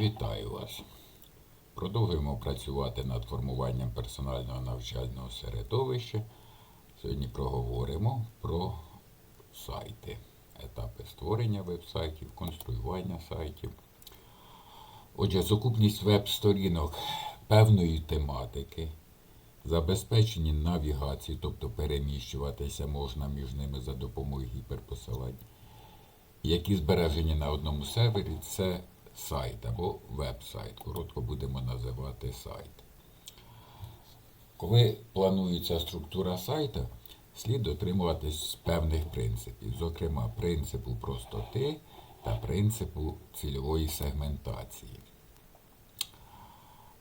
Вітаю вас. Продовжуємо працювати над формуванням персонального навчального середовища. Сьогодні проговоримо про сайти, етапи створення веб-сайтів, конструювання сайтів. Отже, сукупність веб-сторінок певної тематики, забезпечені навігації, тобто переміщуватися можна між ними за допомогою гіперпосилань які збережені на одному сервері, це сайт або веб-сайт. Коротко будемо називати сайт. Коли планується структура сайта, слід дотримуватись певних принципів, зокрема принципу простоти та принципу цільової сегментації.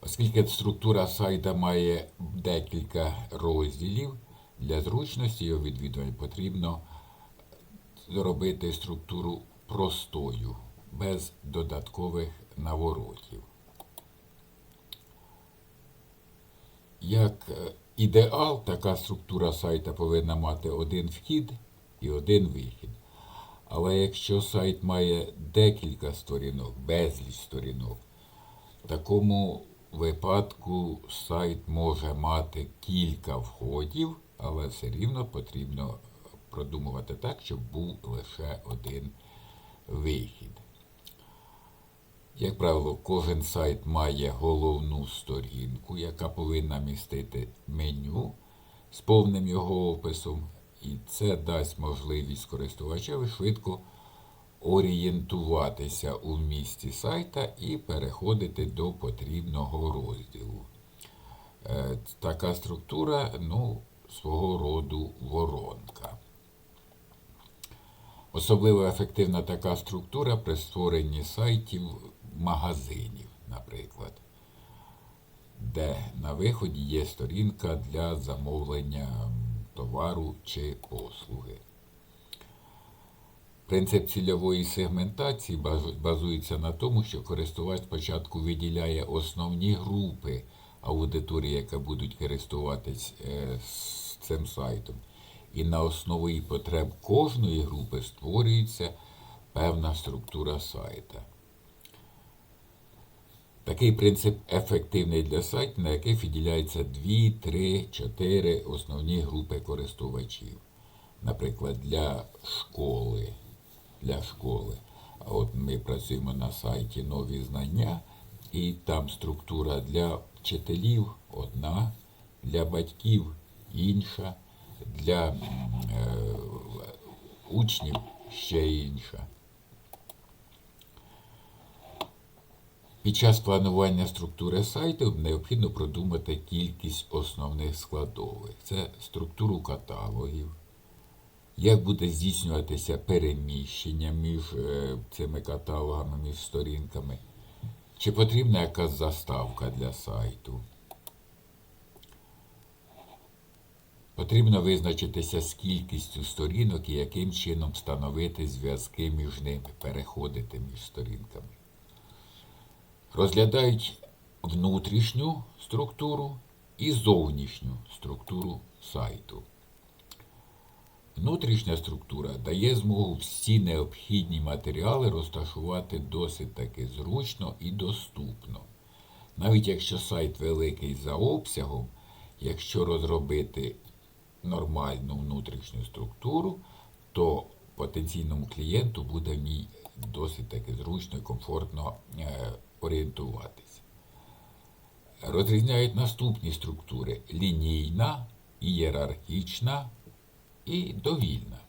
Оскільки структура сайта має декілька розділів, для зручності його відвідування потрібно зробити структуру простою, без додаткових наворотів. Як е, ідеал, така структура сайта повинна мати один вхід і один вихід. Але якщо сайт має декілька сторінок, безліч сторінок, в такому випадку сайт може мати кілька входів, але все рівно потрібно продумувати так, щоб був лише один вихід. Як правило, кожен сайт має головну сторінку, яка повинна містити меню з повним його описом, і це дасть можливість користувачеві швидко орієнтуватися у місті сайта і переходити до потрібного розділу. Е, Така структура, ну, свого роду воронка. Особливо ефективна така структура при створенні сайтів магазинів, наприклад, де на виході є сторінка для замовлення товару чи послуги. Принцип цільової сегментації базується на тому, що користувач спочатку виділяє основні групи аудиторії, яка будуть користуватись е, цим сайтом і на основі потреб кожної групи створюється певна структура сайта. Такий принцип ефективний для сайтів, на яких виділяється 2, 3, 4 основні групи користувачів. Наприклад, для школи. Для школи. От ми працюємо на сайті нові знання, і там структура для вчителів одна, для батьків інша для е, учнів ще інша. Під час планування структури сайту необхідно продумати кількість основних складових. Це структуру каталогів, як буде здійснюватися переміщення між е, цими каталогами, між сторінками, чи потрібна якась заставка для сайту. Потрібно визначитися з кількістю сторінок і яким чином встановити зв'язки між ними, переходити між сторінками. Розглядають внутрішню структуру і зовнішню структуру сайту. Внутрішня структура дає змогу всі необхідні матеріали розташувати досить таки зручно і доступно. Навіть якщо сайт великий за обсягом, якщо розробити нормальну внутрішню структуру, то потенційному клієнту буде в ній досить таки зручно і комфортно е, орієнтуватися. Розрізняють наступні структури лінійна, ієрархічна і довільна.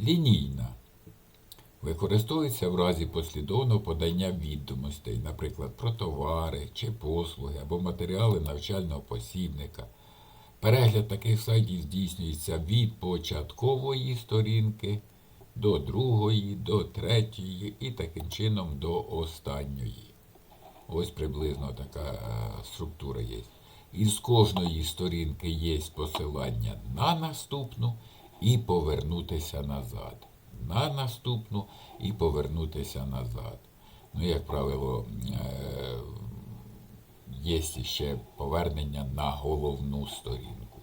Лінійна використовується в разі послідовного подання відомостей, наприклад, про товари чи послуги або матеріали навчального посібника. Перегляд таких сайтів здійснюється від початкової сторінки до другої, до третьої і таким чином до останньої. Ось приблизно така е, структура є. Із кожної сторінки є посилання на наступну і повернутися назад. На наступну і повернутися назад. Ну, як правило, е, є ще повернення на головну сторінку.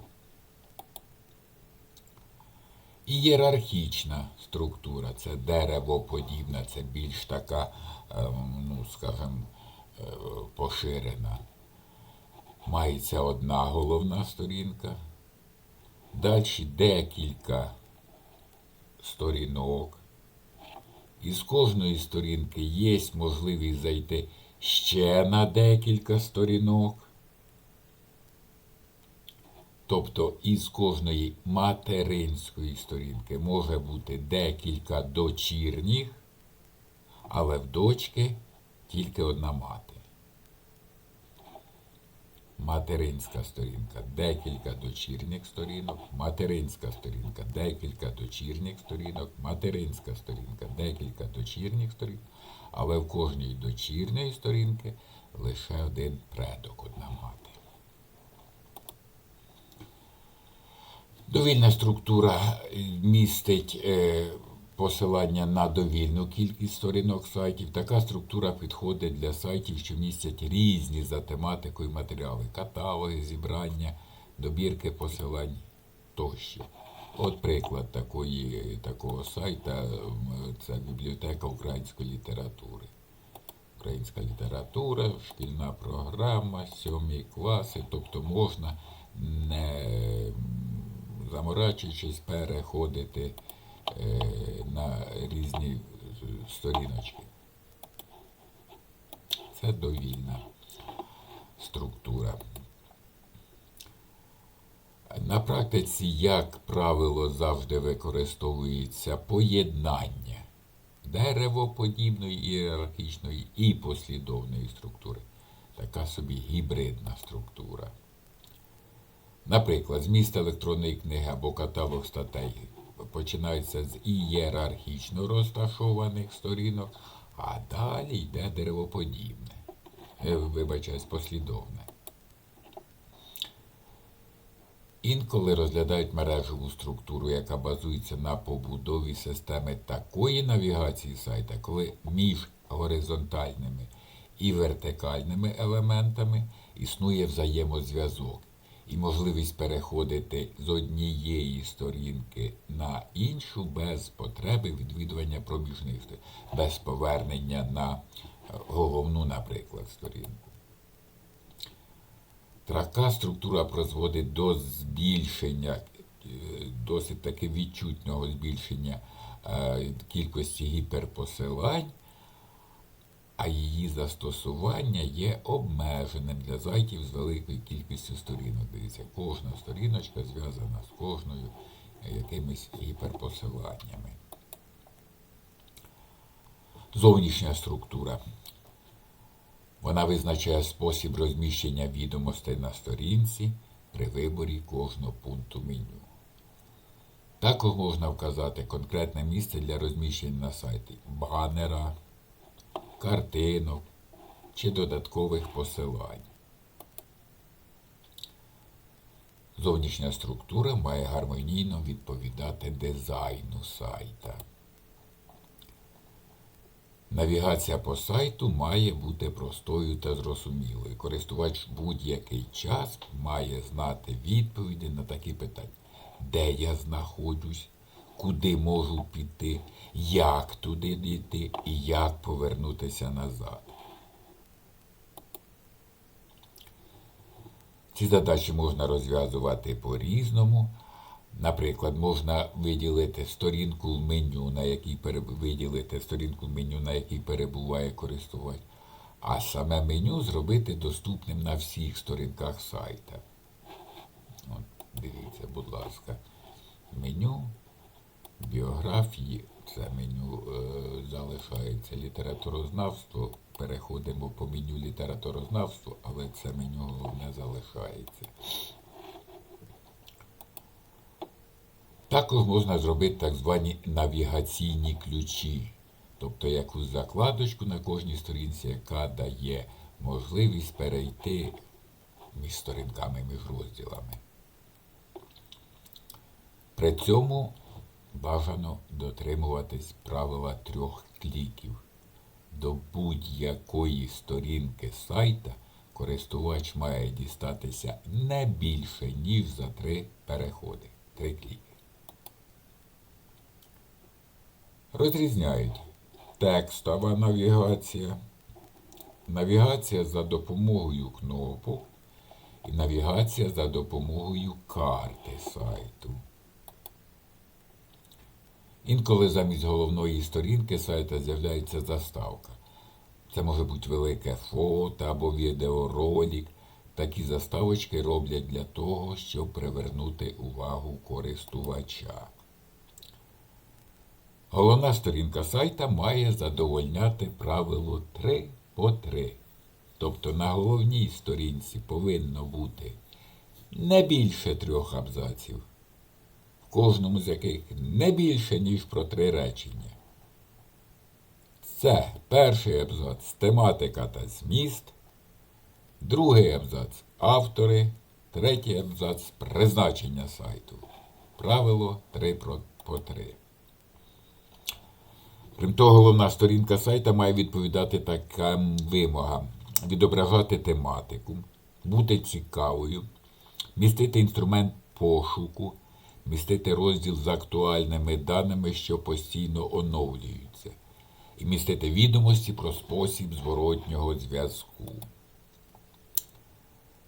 Ієрархічна структура це деревоподібна, це більш така, ем, ну, скажімо, е, поширена. Мається одна головна сторінка, далі декілька сторінок. Із кожної сторінки є можливість зайти ще на декілька сторінок. Тобто із кожної материнської сторінки може бути декілька дочірніх, але в дочки тільки одна мати. Материнська сторінка декілька дочірніх сторінок, материнська сторінка декілька дочірніх сторінок, материнська сторінка декілька дочірніх сторінок, але в кожній дочірньої сторінки лише один предок, одна мати. Довільна структура містить е, посилання на довільну кількість сторінок сайтів. Така структура підходить для сайтів, що містять різні за тематикою матеріали, каталоги, зібрання, добірки посилань тощо. От приклад такої, такого сайта це бібліотека української літератури. Українська література, шкільна програма, сьомі класи, тобто можна не заморачуючись переходити е, на різні сторіночки. Це довільна структура. На практиці, як правило, завжди використовується поєднання деревоподібної ієрархічної і послідовної структури. Така собі гібридна структура. Наприклад, зміст електронної книги або каталог статей починається з ієрархічно розташованих сторінок, а далі йде деревоподібне. Е, Вибачаюсь, послідовне. Інколи розглядають мережеву структуру, яка базується на побудові системи такої навігації сайта, коли між горизонтальними і вертикальними елементами існує взаємозв'язок і можливість переходити з однієї сторінки на іншу без потреби відвідування проміжних без повернення на е, головну, наприклад, сторінку. Така структура призводить до збільшення, е, досить таки відчутного збільшення е, кількості гіперпосилань, а її застосування є обмеженим для сайтів з великою кількістю сторінок. Дивіться, кожна сторіночка зв'язана з кожною е, якимись гіперпосиланнями. Зовнішня структура. Вона визначає спосіб розміщення відомостей на сторінці при виборі кожного пункту меню. Також можна вказати конкретне місце для розміщення на сайті банера, картинок чи додаткових посилань. Зовнішня структура має гармонійно відповідати дизайну сайта. Навігація по сайту має бути простою та зрозумілою. Користувач будь-який час має знати відповіді на такі питання. Де я знаходжусь, куди можу піти, як туди дійти і як повернутися назад. Ці задачі можна розв'язувати по-різному. Наприклад, можна виділити сторінку в меню, на якій пере... виділити сторінку в меню, на якій перебуває користувач, а саме меню зробити доступним на всіх сторінках сайта. От, дивіться, будь ласка, меню, біографії, це меню е, залишається літературознавство. Переходимо по меню літературознавство, але це меню не залишається. Також можна зробити так звані навігаційні ключі, тобто якусь закладочку на кожній сторінці, яка дає можливість перейти між сторінками, між розділами. При цьому бажано дотримуватись правила трьох кліків. До будь-якої сторінки сайта користувач має дістатися не більше, ніж за три переходи. Три кліки. розрізняють текстова навігація, навігація за допомогою кнопок і навігація за допомогою карти сайту. Інколи замість головної сторінки сайта з'являється заставка. Це може бути велике фото або відеоролик. Такі заставочки роблять для того, щоб привернути увагу користувача. Головна сторінка сайта має задовольняти правило 3 по 3. Тобто на головній сторінці повинно бути не більше трьох абзаців, кожному з яких не більше, ніж про три речення. Це перший абзац тематика та зміст, другий абзац автори, третій абзац призначення сайту. Правило 3 по 3. Крім того, головна сторінка сайта має відповідати таким вимогам: відображати тематику, бути цікавою, містити інструмент пошуку, містити розділ з актуальними даними, що постійно оновлюються, і містити відомості про спосіб зворотнього зв'язку.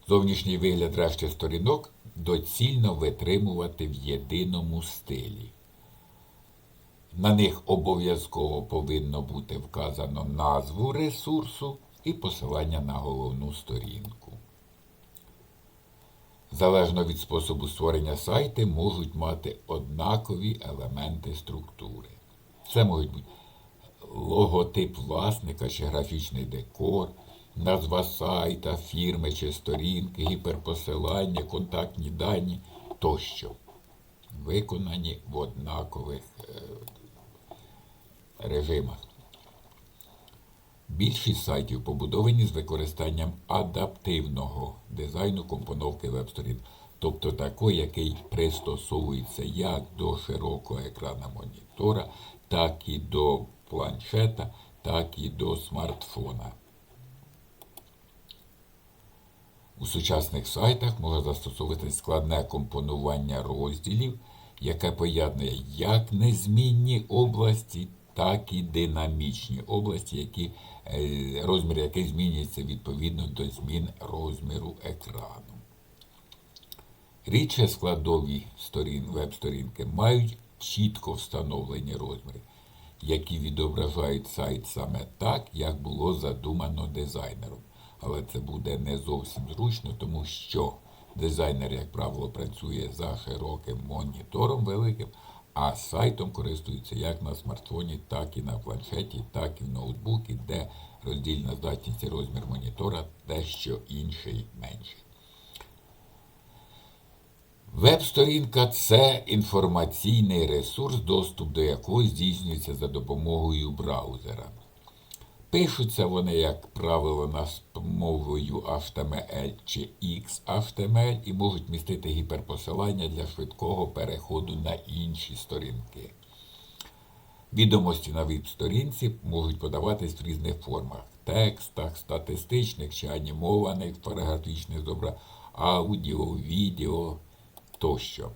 Зовнішній вигляд решти сторінок доцільно витримувати в єдиному стилі. На них обов'язково повинно бути вказано назву ресурсу і посилання на головну сторінку. Залежно від способу створення сайти можуть мати однакові елементи структури. Це можуть бути логотип власника чи графічний декор, назва сайта, фірми чи сторінки, гіперпосилання, контактні дані тощо, виконані в однакових е, режимах. Більшість сайтів побудовані з використанням адаптивного дизайну компоновки веб-сторін, тобто такий, який пристосовується як до широкого екрана монітора, так і до планшета, так і до смартфона. У сучасних сайтах може застосовувати складне компонування розділів, яке поєднує як незмінні області, так і динамічні області, які, розмір яких змінюється відповідно до змін розміру екрану. Рідше складові сторін, веб-сторінки мають чітко встановлені розміри, які відображають сайт саме так, як було задумано дизайнером. Але це буде не зовсім зручно, тому що дизайнер, як правило, працює за широким монітором великим, а сайтом користується як на смартфоні, так і на планшеті, так і в ноутбуці, де роздільна здатність і розмір монітора дещо інший менший. Веб-сторінка це інформаційний ресурс, доступ до якого здійснюється за допомогою браузера. Пишуться вони, як правило, на мовою HTML чи XHTML і можуть містити гіперпосилання для швидкого переходу на інші сторінки. Відомості на веб-сторінці можуть подаватись в різних формах текстах, статистичних чи анімованих, фотографічних добра, аудіо, відео тощо.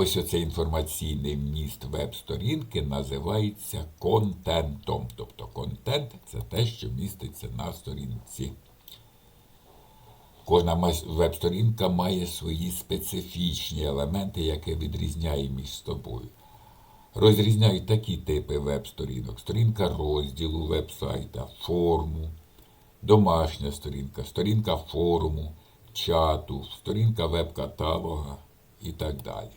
Ось оцей інформаційний вміст веб-сторінки називається контентом. Тобто контент це те, що міститься на сторінці. Кожна веб-сторінка має свої специфічні елементи, які відрізняє між собою. Розрізняють такі типи веб-сторінок: сторінка розділу веб-сайта, форму, домашня сторінка, сторінка форуму, чату, сторінка веб-каталога і так далі.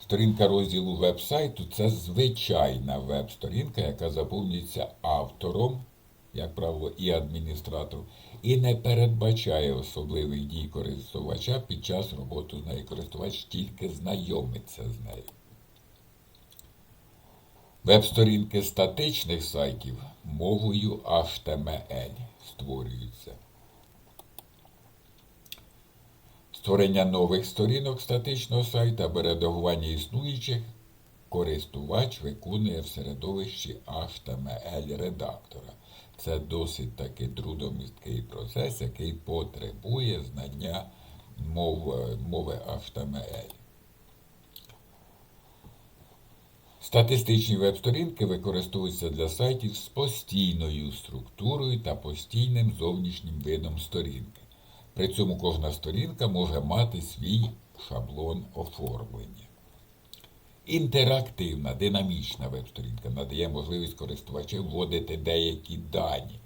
Сторінка розділу веб-сайту це звичайна веб-сторінка, яка заповнюється автором, як правило, і адміністратором, і не передбачає особливих дій користувача під час роботи з нею. Користувач тільки знайомиться з нею. Веб-сторінки статичних сайтів мовою HTML створюються. Створення нових сторінок статичного сайта або редагування існуючих користувач виконує в середовищі HTML-редактора. Це досить таки трудомісткий процес, який потребує знання мови, мови HTML. Статистичні веб-сторінки використовуються для сайтів з постійною структурою та постійним зовнішнім видом сторінки. При цьому кожна сторінка може мати свій шаблон оформлення. Інтерактивна, динамічна веб-сторінка надає можливість користувачів вводити деякі дані,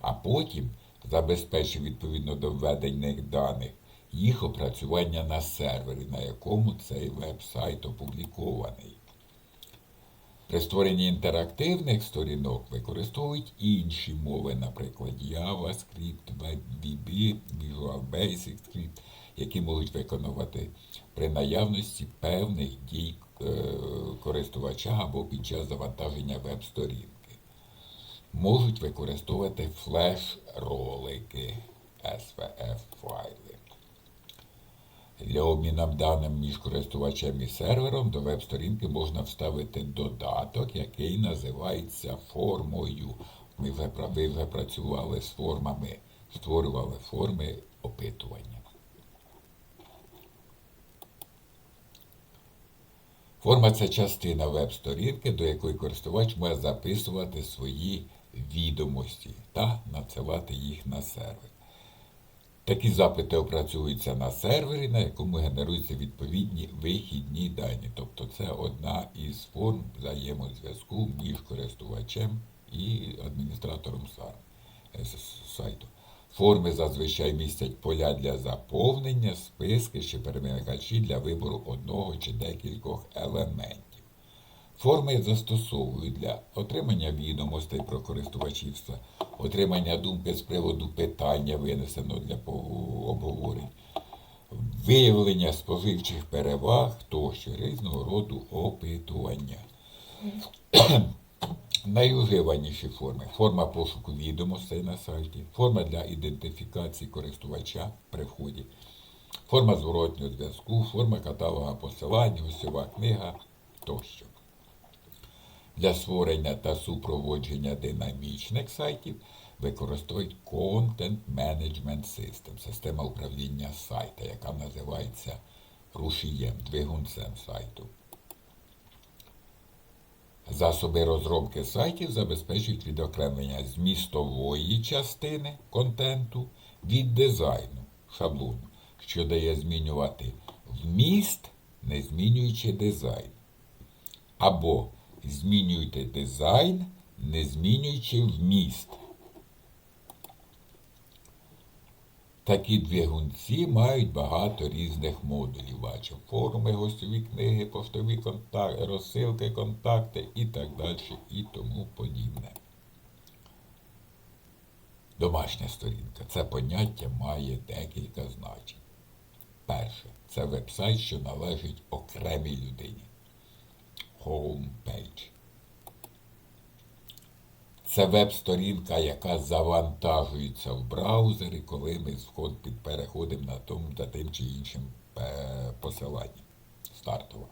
а потім забезпечує відповідно до введених даних їх опрацювання на сервері, на якому цей веб-сайт опублікований. При створенні інтерактивних сторінок використовують інші мови, наприклад, JavaScript, WebDB, Visual Basic Script, які можуть виконувати при наявності певних дій е, користувача або під час завантаження веб-сторінки. Можуть використовувати флеш-ролики, SVF файли. Для обміну даним між користувачем і сервером до веб-сторінки можна вставити додаток, який називається формою. Ми вже, ви вже працювали з формами, створювали форми опитування. Форма це частина веб-сторінки, до якої користувач може записувати свої відомості та надсилати їх на сервер. Такі запити опрацьовуються на сервері, на якому генеруються відповідні вихідні дані. Тобто це одна із форм взаємозв'язку між користувачем і адміністратором е, сайту. Форми зазвичай містять поля для заповнення, списки чи перемикачі для вибору одного чи декількох елементів. Форми застосовують для отримання відомостей про користувачівства, отримання думки з приводу питання, винесеного для обговорень, виявлення споживчих переваг тощо різного роду опитування. Найуживаніші форми. Форма пошуку відомостей на сайті, форма для ідентифікації користувача при вході, форма зворотнього зв'язку, форма каталога посилань, гостьова книга тощо. Для створення та супроводження динамічних сайтів використовують Content Management System, система управління сайта, яка називається рушієм, двигунцем сайту. Засоби розробки сайтів забезпечують відокремлення змістової частини контенту від дизайну шаблону, що дає змінювати вміст, не змінюючи дизайн. Або змінюйте дизайн, не змінюючи вміст. Такі двигунці мають багато різних модулів. Бачив форуми, гостьові книги, поштові контакти, розсилки, контакти і так далі, і тому подібне. Домашня сторінка. Це поняття має декілька значень. Перше, це веб-сайт, що належить окремій людині. Homepage. Це веб-сторінка, яка завантажується в браузері, коли ми сход- переходимо на тому та тим чи іншим е, посиланням. Стартово.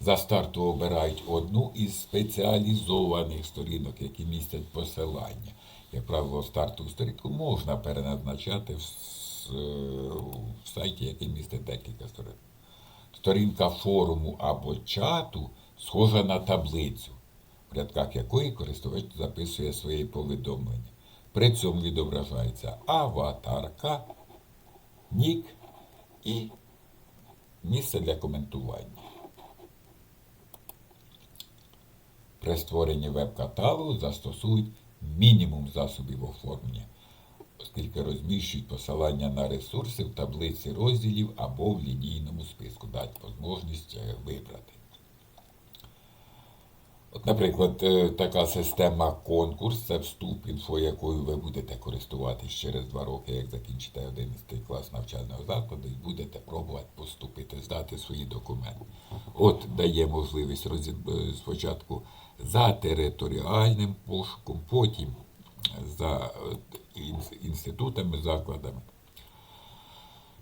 За старту обирають одну із спеціалізованих сторінок, які містять посилання. Як правило, стартову сторінку можна переназначати в сайті, який містить декілька сторінок. Сторінка форуму або чату схожа на таблицю, в рядках якої користувач записує свої повідомлення. При цьому відображається аватарка, нік і місце для коментування. При створенні веб-каталогу застосують мінімум засобів оформлення, оскільки розміщують посилання на ресурси в таблиці розділів або в лінійному списку, дать можливість е, вибрати. От, наприклад, е, така система конкурс це вступ, інфо якою ви будете користуватись через два роки, як закінчите 11 клас навчального закладу, і будете пробувати поступити, здати свої документи. От дає можливість розі- е, спочатку за територіальним пошуком, потім за інститутами, закладами.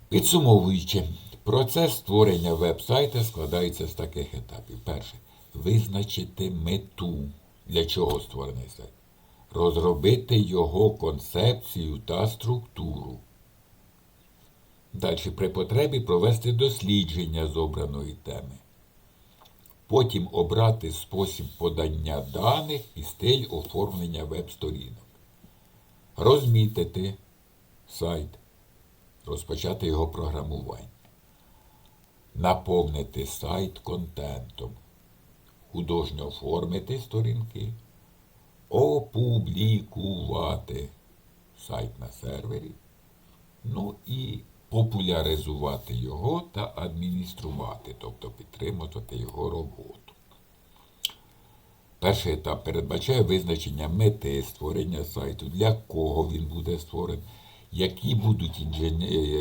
Підсумовуючи, процес створення веб-сайта складається з таких етапів. Перше. Визначити мету, для чого створений сайт. Розробити його концепцію та структуру. Далі при потребі провести дослідження з обраної теми. Потім обрати спосіб подання даних і стиль оформлення веб-сторінок. Розмітити сайт, розпочати його програмування. Наповнити сайт контентом, художньо оформити сторінки, опублікувати сайт на сервері, ну і популяризувати його та адмініструвати, тобто підтримувати його роботу. Перший етап передбачає визначення мети створення сайту, для кого він буде створений, які будуть е,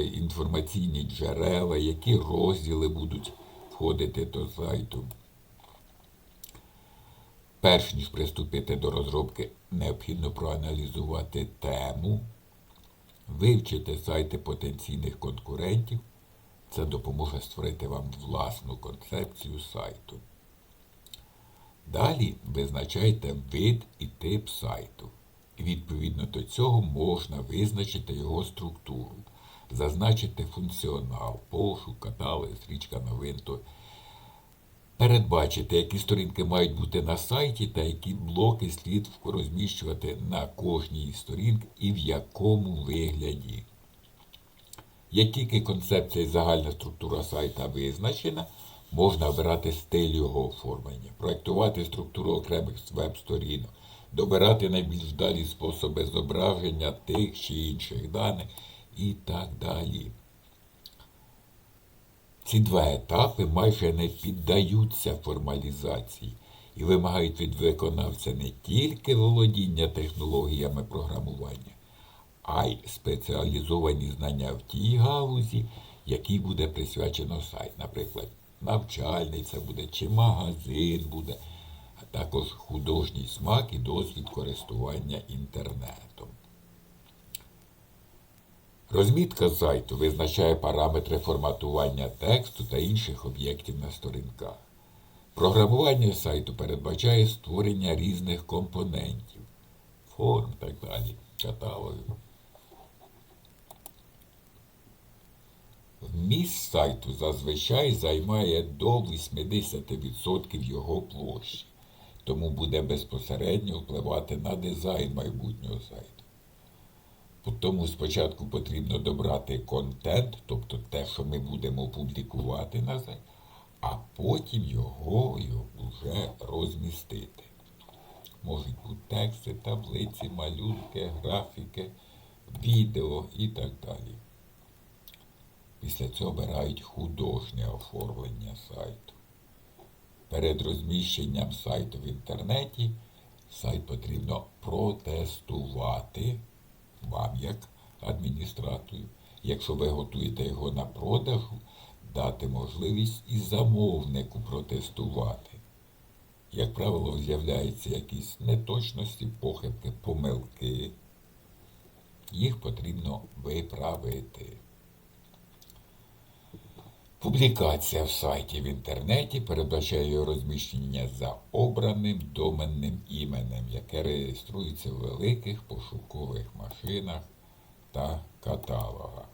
інформаційні джерела, які розділи будуть входити до сайту. Перш ніж приступити до розробки, необхідно проаналізувати тему, вивчити сайти потенційних конкурентів. Це допоможе створити вам власну концепцію сайту. Далі визначайте вид і тип сайту. Відповідно до цього можна визначити його структуру, зазначити функціонал, пошук, каталог, стрічка новин. то- Передбачити, які сторінки мають бути на сайті та які блоки слід розміщувати на кожній із сторінок і в якому вигляді. Як тільки концепція і загальна структура сайта визначена, можна обирати стиль його оформлення, проєктувати структуру окремих веб-сторінок, добирати найбільш вдалі способи зображення тих чи інших даних і так далі. Ці два етапи майже не піддаються формалізації і вимагають від виконавця не тільки володіння технологіями програмування, а й спеціалізовані знання в тій галузі, якій буде присвячено сайт. Наприклад, навчальний це буде, чи магазин буде, а також художній смак і досвід користування інтернетом. Розмітка сайту визначає параметри форматування тексту та інших об'єктів на сторінках. Програмування сайту передбачає створення різних компонентів, форм так далі, каталогів. Вміст сайту зазвичай займає до 80% його площі, тому буде безпосередньо впливати на дизайн майбутнього сайту. Тому спочатку потрібно добрати контент, тобто те, що ми будемо публікувати на сайт, а потім його вже розмістити. Можуть бути тексти, таблиці, малюнки, графіки, відео і так далі. Після цього обирають художнє оформлення сайту. Перед розміщенням сайту в інтернеті сайт потрібно протестувати вам як адміністратору. Якщо ви готуєте його на продажу, дати можливість і замовнику протестувати. Як правило, з'являються якісь неточності, похибки, помилки. Їх потрібно виправити. Публікація в сайті в інтернеті передбачає його розміщення за обраним доменним іменем, яке реєструється в великих пошукових машинах та каталогах.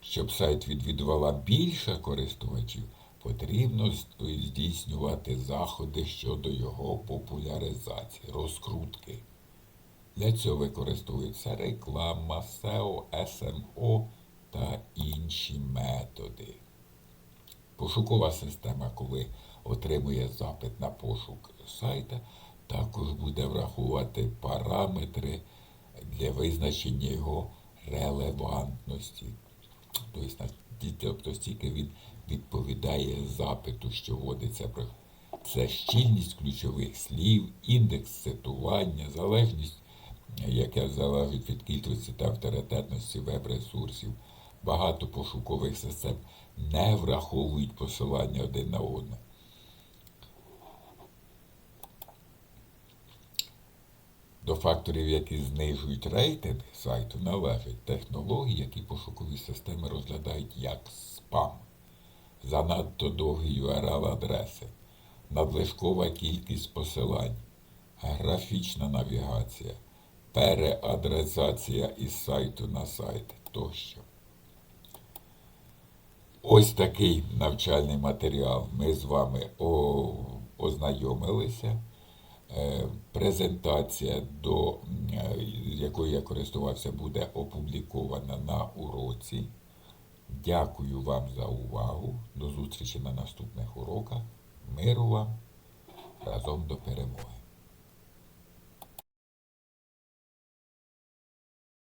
Щоб сайт відвідувала більше користувачів, потрібно здійснювати заходи щодо його популяризації, розкрутки. Для цього використовується реклама, SEO, SMO та інші методи. Пошукова система, коли отримує запит на пошук сайта, також буде врахувати параметри для визначення його релевантності. Тобто стільки він відповідає запиту, що вводиться про це щільність ключових слів, індекс цитування, залежність, яка залежить від кількості та авторитетності веб-ресурсів. Багато пошукових систем не враховують посилання один на одне. До факторів, які знижують рейтинг сайту, належать технології, які пошукові системи розглядають як спам, занадто довгі URL-адреси, надлишкова кількість посилань, графічна навігація, переадресація із сайту на сайт тощо. Ось такий навчальний матеріал. Ми з вами ознайомилися. Е, Презентація, до е, якою я користувався, буде опублікована на уроці. Дякую вам за увагу. До зустрічі на наступних уроках. Миру вам разом до перемоги.